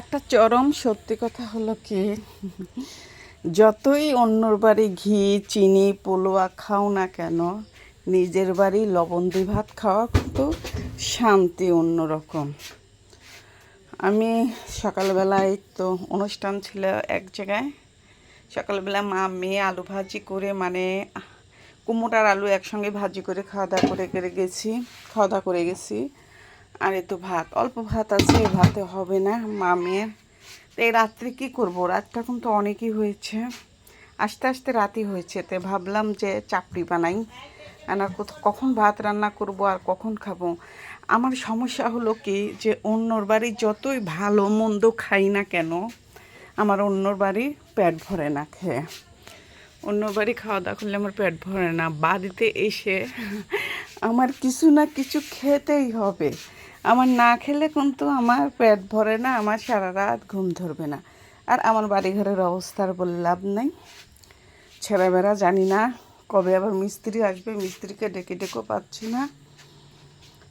একটা চরম সত্যি কথা হলো কি, যতই অন্যর বাড়ি ঘি, চিনি, পোলোয়া খাও না কেন, নিজের বাড়ি লবণ দিয়ে ভাত খাওয়া কিন্তু শান্তি অন্যরকম। আমি সকালবেলায় তো অনুষ্ঠান ছিল এক জায়গায়। সকালবেলা মা, মেয়ে আলু ভাজি করে মানে কুমোটার আলু একসঙ্গে ভাজি করে খাওয়া দাওয়া করে করে গেছি, খাওয়া দাওয়া করে গেছি। আর তো ভাত, অল্প ভাত আছে, ভাতে হবে না মা মেয়ের তো এই রাত্রে কী করব? রাতটা কিন্তু অনেকই হয়েছে। আস্তে আস্তে রাতই হয়েছে, তো ভাবলাম যে চাপড়ি বানাই। আর কখন ভাত রান্না করব আর কখন খাব? আমার সমস্যা হলো কি যে অন্যর বাড়ি যতই ভালো মন্দ খাই না কেন, আমার অন্যর বাড়ি পেট ভরে না খেয়ে। অন্য বাড়ি খাওয়া দাওয়া করলে আমার পেট ভরে না। বাড়িতে এসে আমার কিছু না কিছু খেতেই হবে। আমার না খেলে কিন্তু আমার পেট ভরে না, আমার সারা রাত ঘুম ধরবে না। আর আমার বাড়ি ঘরের অবস্থার বলে লাভ নেই। ছেলেমেয়েরা জানি না কবে আবার মিস্ত্রি আসবে, মিস্ত্রিকে ডেকে ডেকেও পাচ্ছি না।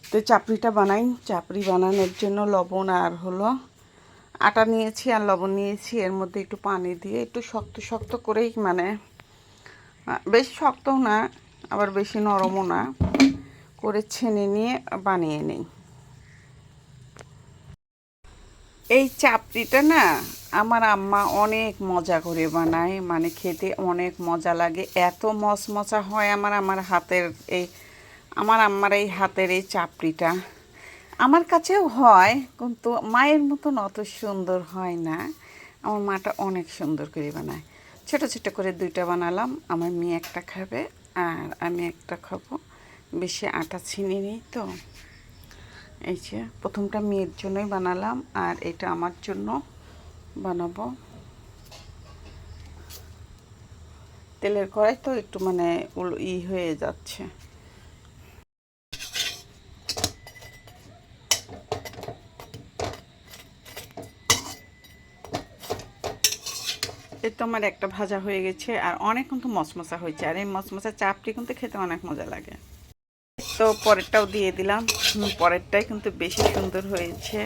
তো চাপড়িটা বানাই, চাপড়ি বানানোর জন্য লবণ আর হলো আটা নিয়েছি আর লবণ নিয়েছি, এর মধ্যে একটু পানি দিয়ে একটু শক্ত শক্ত করেই মানে বেশি শক্তও না, আবার বেশি নরমও না, করে ছেনে নিয়ে বানিয়ে নিই। এই চাপড়িটা না আমার আম্মা অনেক মজা করে বানায়। মানে খেতে অনেক মজা লাগে। এত মচমচা হয় আমার আমার হাতের এই, আমার আম্মার এই হাতের এই চাপড়িটা। আমার কাছেও হয়, কিন্তু মায়ের মতন অত সুন্দর হয় না। আমার মাটা অনেক সুন্দর করে বানায়। ছোট ছোট করে দুইটা বানালাম। আমার মেয়ে একটা খাবে আর আমি একটা খাব। বেশি আটা ছিনি নিই তো। এই যে প্রথমটা মেয়ের জন্যই বানালাম আর এটা আমার জন্য বানাবো। তেলের কড়াই তো একটু মানে ই হয়ে যাচ্ছে। এই তো আমার একটা ভাজা হয়ে গেছে আর অনেক কিন্তু মশমশা হয়েছে। আর এই মশমশা চাপটি কিন্তু খেতে অনেক মজা লাগে। তো পরেরটাও দিয়ে দিলাম। পরেরটাই কিন্তু বেশি সুন্দর হয়েছে।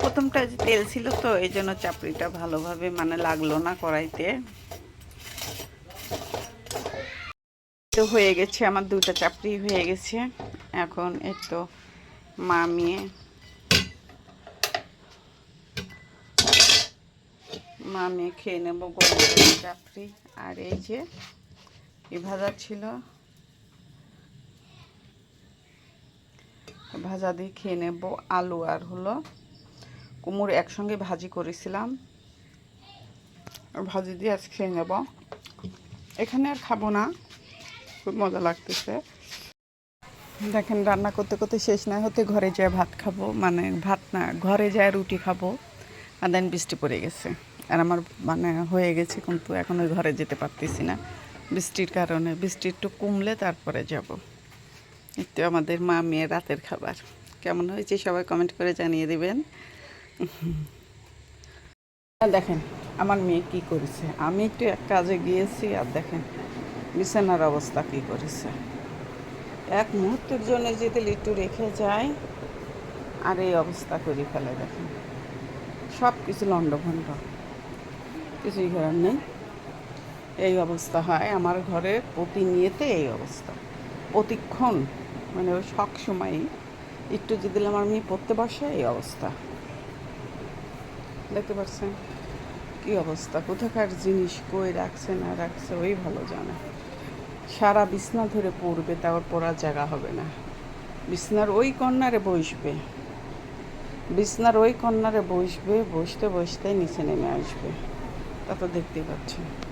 প্রথমটা যে তেল ছিল তো, এই জন্য চাপড়িটা ভালোভাবে মানে লাগল না কড়াইতে। তো হয়ে গেছে, আমার দুটা চাপড়ি হয়ে গেছে। এখন এই তো মামিয়ে মামিয়ে খেয়ে নেব গরম চাপড়ি। আর এই যে, এই ভাজা ছিল। ভাজা দিয়ে খেয়ে নেব আলু আর হলো কুমড়ো একসঙ্গে ভাজি করেছিলাম। ভাজি দিয়ে আজ খেয়ে নেব। এখানে আর খাব না, খুব মজা লাগতেছে। দেখেন রান্না করতে করতে শেষ না হতে ঘরে যায় ভাত খাব মানে ভাত না, ঘরে যায় রুটি খাব আর দেন বৃষ্টি পড়ে গেছে। আর আমার মানে হয়ে গেছে কিন্তু এখন ওই ঘরে যেতে পারতেছি না। বৃষ্টির কারণে, বৃষ্টি একটু কমলে তারপরে যাব। একটু আমাদের মা মেয়ের রাতের খাবার। কেমন হয়েছে সবাই কমেন্ট করে জানিয়ে দেবেন। দেখেন, আমার মেয়ে কি করেছে? আমি একটু এক কাজে গিয়েছি আর দেখেন, বিছানার অবস্থা কি করেছে। এক মুহূর্তের জন্য যদি একটু রেখে যায়, আর এই অবস্থা করে ফেলে দেখেন। সব কিছু লণ্ডভণ্ড। কিছুই করার নেই। এই অবস্থা হয় আমার ঘরের প্রতিনিয়ত এই অবস্থা। প্রতিক্ষণ মানে ওই সব সময়ই একটু যদি আমার মেয়ে পড়তে বসে, এই অবস্থা। দেখতে পাচ্ছেন? কি অবস্থা? কোথাকার জিনিস, কই রাখছে, না রাখছে, ওই ভালো জানে। সারা বিছনা ধরে পড়বে তাও পড়ার জায়গা হবে না। বিছনার ওই কর্নারে বসবে। বিছনার ওই কর্নারে বসবে, বসতে বসতে নিচে নেমে আসবে। তা তো দেখতেই পাচ্ছেন।